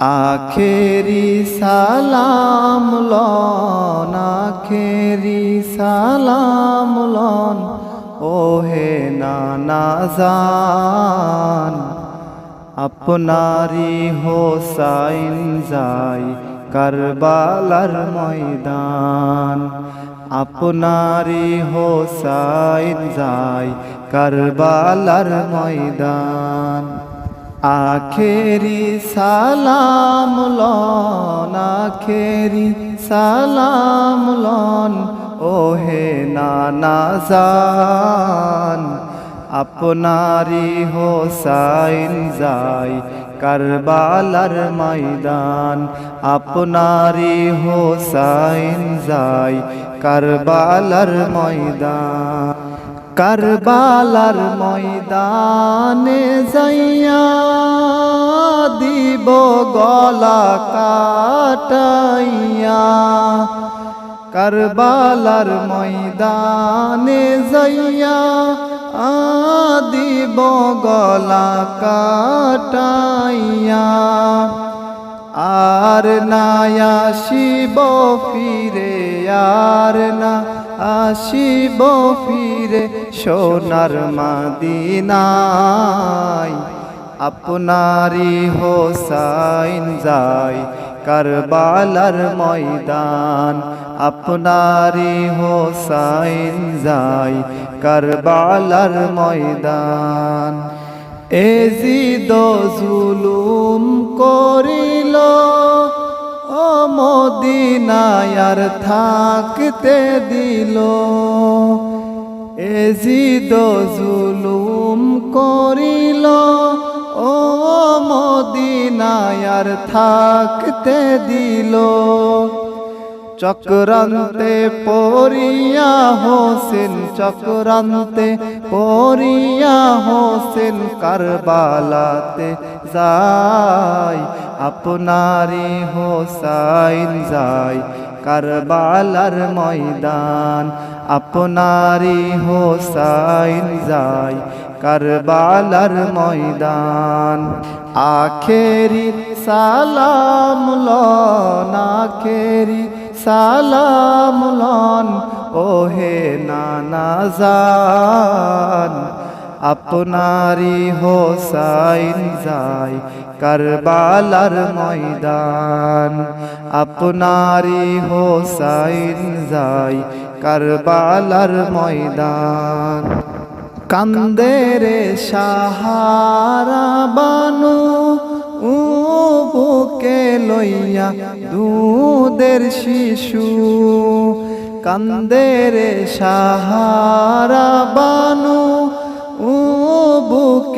আখেরি সালাম লন, আখেরি সালাম লন, ওহে নানা জান। আপনারি হোসাইন যাই কারবালার ময়দান। আপনারি হোসাইন যাই কারবালার ময়দান। আখেরি সালাম লন, আখেরি সালাম লন, ওহে নানা জান। আপনারি হোসাইন যাই কারবালার ময়দান, আপনারি হোসাইন যাই কারবালার ময়দান। কারবালার ময়দানে যাইয়া দিব গলা কাটাইয়া। কারবালার ময়দানে যাইয়া দিব গলা কাটাইয়া। আর না আসিব ফিরে আর না আসিব ফিরে সোনার মাদিনায়। আপনারি হোসাইন যাই কারবালার ময়দান। আপনারি হোসাইন যাই কারবালার ময়দান। এজিদ জুলুম করিল ও মদিনায়ার থাকতে দিল। এজিদ জুলুম করিল। ও মদিনায়ার থাকতে দিল। চক্রান্তে পরিয়া হোসেন, চক্রান্তে পরিয়া হোসেন কারবালাতে যাই আপনারি হোসাইন যাই কারবালার ময়দান। আপনারি হোসাইন যাই কারবালার ময়দান। আখেরি সালাম লন, আখেরি সালাম লন, ওহে নানা জান। আপনারি হোসাইন যাই কারবালার ময়দান। আপনারি হোসাইন যাই কারবালার ময়দান। কান্দেরে সাহারা বানু, ও বুকে লইয়া দুধের শিশু। কান্দেরে সাহারা বানু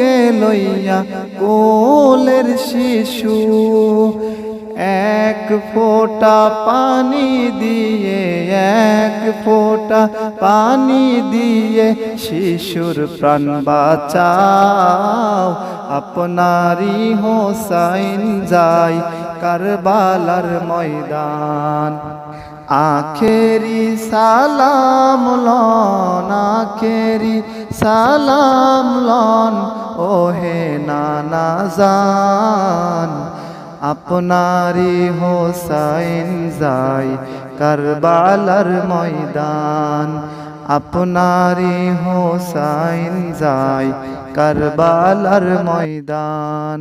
বুকে লইয়া কোলের শিশু। এক ফোঁটা পানি দিয়ে, এক ফোঁটা পানি দিয়ে শিশুর প্রাণ বাঁচাও। আপনারি হোসাইন যাই কারবালার ময়দান। আখেরি সালাম লন, আখেরি সালাম লন ওহে নানা জান আপনারি হোসাইন যাই কারবালার ময়দান। আপনারি হোসাইন যাই কারবালার ময়দান।